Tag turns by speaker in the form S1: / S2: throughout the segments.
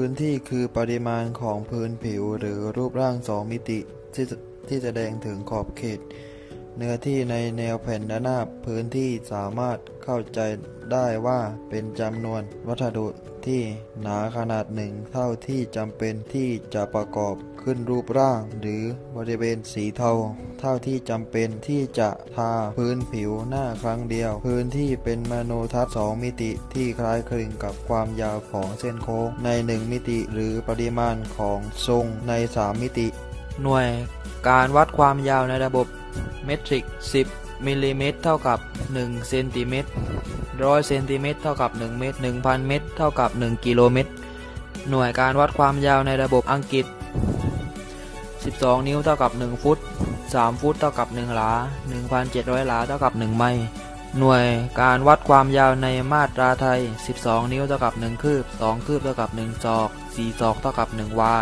S1: พื้นที่คือปริมาณของพื้นผิวหรือรูปร่างสองมิติที่ที่แสดงถึงขอบเขต เนื้อที่ในแนวแผ่นด้านหน้าพื้นที่สามารถเข้าใจได้ว่าเป็นจำนวนวัสดุที่หนาขนาดหนึ่งเท่าที่จำเป็นที่จะประกอบขึ้นรูปร่าง หรือบริเวณสีเทา เท่าที่จำเป็นที่จะทาพื้นผิวหน้าครั้งเดียว พื้นที่เป็นมโนทัศน์สองมิติที่คล้ายคลึงกับความยาวของเส้นโค้งในหนึ่งมิติหรือปริมาณของทรงในสามมิติ
S2: หน่วยการวัดความยาวในระบบ เมตริก 10มิลลิเมตรเท่ากับ1เซนติเมตรร้อยเซนติเมตรเท่ากับ1เมตร1,000 เมตร เท่ากับ 1 กิโลเมตร หน่วยการวัดความยาวในระบบอังกฤษ 12 นิ้วเท่ากับ 1 ฟุต 3 ฟุตเท่ากับ 1 หลา 1,700 หลาเท่ากับ 1 ไมล์หน่วยการวัดความยาวในมาตราไทย 12 นิ้วเท่ากับ 1 คืบ 2 คืบเท่ากับ 1 ศอก 4 ศอกเท่ากับ 1 วา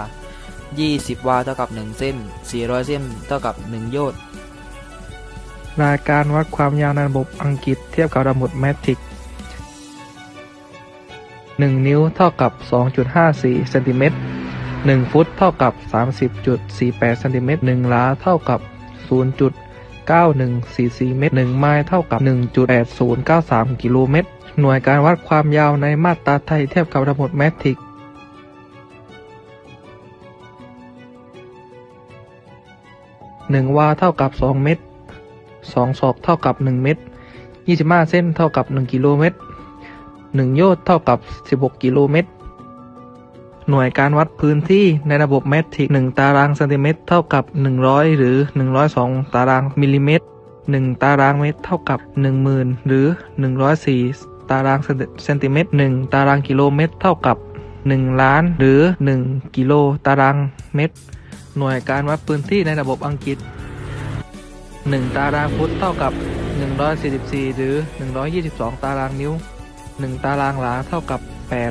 S2: 20 วาเท่ากับ 1 เส้น 400 เส้นเท่ากับ 1 โยชน์
S3: รายการวัดความยาวในระบบอังกฤษเทียบกับระบบแมทริก1 นิ้วเท่ากับ 2.54เซนติเมตร1ฟุตเท่ากับ 30.48เซนติเมตร1หลาเท่ากับ 0.9144 เมตร1ไมล์เท่ากับ 1.8093 กิโลเมตร หน่วยการวัดความยาวในมาตราไทยเทียบกับระบบแมทริก1วาเท่ากับ 2 เมตร 2ศอกเท่ากับ 1 เมตร 25 เส้นเท่ากับ 1 กิโลเมตร 1 โยชน์เท่ากับ 16 กิโลเมตร หน่วยการวัดพื้นที่ในระบบแมทริก 1 ตารางเซนติเมตร เท่ากับ 100 หรือ 102 ตารางมิลลิเมตร 1 ตารางเมตรเท่ากับ 10,000 หรือ 104 ตารางเซนติเมตร 1 ตารางกิโลเมตร เท่ากับ 1 ล้านหรือ 1 กิโลตารางเมตร หน่วยการวัดพื้นที่ในระบบอังกฤษ 1 ตารางฟุตเท่ากับ 144 หรือ 122 ตารางนิ้ว 1 ตารางหลาเท่ากับ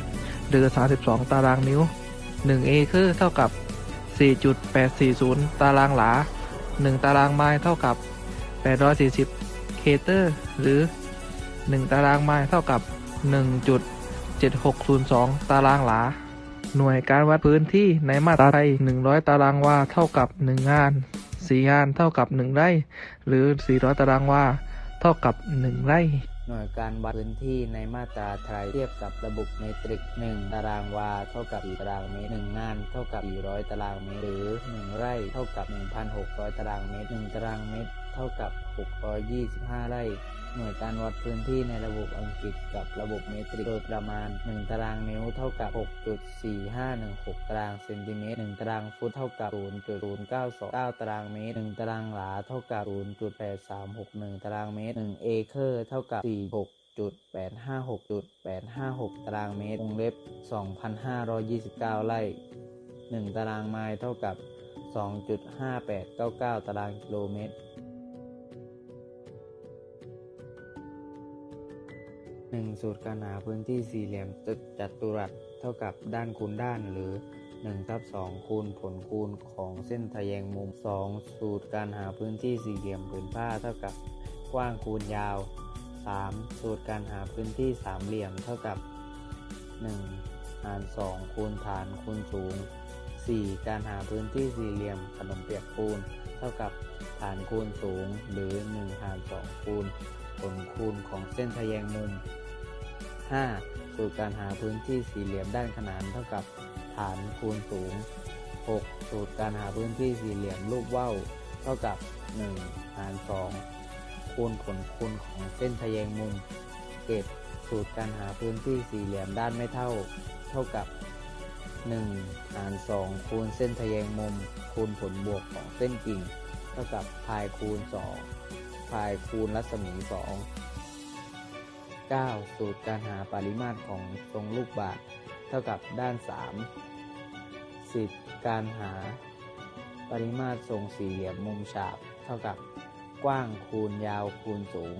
S3: 8 หรือ 32 ตารางนิ้ว 1 เอเคอร์เท่ากับ 4.840 ตารางหลา 1 ตารางไมล์เท่ากับ 840 เคเตอร์ หรือ 1 ตารางไมล์เท่ากับ 1.7602 ตารางหลา หน่วยการวัดพื้นที่ในมาตราไทย100 ตารางวาเท่ากับ 1 งาน สี่งานเท่ากับหนึ่งไร่ หรือ 400 ตารางวาเท่ากับหนึ่งไร่
S4: หน่วยการวัดพื้นที่ในมาตราไทยเทียบกับระบบเมตริก 1 ตารางวาเท่ากับ4ตารางเมตร1งานเท่ากับ 400 ตารางเมตร หรือ 1 ไร่เท่ากับ 1,600 ตารางเมตร 1 ตารางเมตร เท่ากับ 625 ไร่ หน่วยการวัดพื้นที่ในระบบอังกฤษกับระบบเมตริกโดยประมาณ 1 ตารางนิ้วเท่ากับ 6.4516 ตารางเซนติเมตร 1 ตารางฟุตเท่ากับ 0.0929 ตารางเมตร 1 ตารางหลาเท่ากับ 0.8361 ตารางเมตร 1 เอเคอร์เท่ากับ 46.856.856ตารางเมตรวงเล็บ2,529ไร่1ตารางไมล์เท่ากับ2.5899ตารางกิโลเมตร 1 สูตรการหาพื้นที่สี่เหลี่ยมจัตุรัสเท่ากับด้านคูณด้านหรือ1ทับ2คูณผลคูณของเส้นทะแยงมุม 2 สูตรการหาพื้นที่สี่เหลี่ยมผืนผ้าเท่ากับกว้างคูณยาว 3 สูตรการหาพื้นที่สามเหลี่ยมเท่ากับ 1 หาร 2 คูณฐานคูณสูง 4 การหาพื้นที่สี่เหลี่ยมขนมเปียกปูนเท่ากับฐานคูณสูงหรือ 1 หาร 2 คูณผลคูณของเส้นทะแยงมุม 5. สูตรการหาพื้นที่สี่เหลี่ยมด้านขนานเท่ากับฐานคูณสูง 6. สูตรการหาพื้นที่สี่เหลี่ยมรูปว่าวเท่ากับ 1 หาร 2 คูณผลคูณของเส้นทะแยงมุม 7. สูตรการหาพื้นที่สี่เหลี่ยมด้านไม่เท่า เท่ากับ 1 หาร 2 คูณเส้นทะแยงมุม คูณผลบวกของเส้นกิ่ง เท่ากับพายคูณ 2 พายคูณรัศมี 2 9 สูตรการหาปริมาตรของทรงลูกบาศก์เท่ากับด้าน 3 10 การหาปริมาตรทรงสี่เหลี่ยมมุมฉากเท่ากับกว้างคูณยาวคูณสูง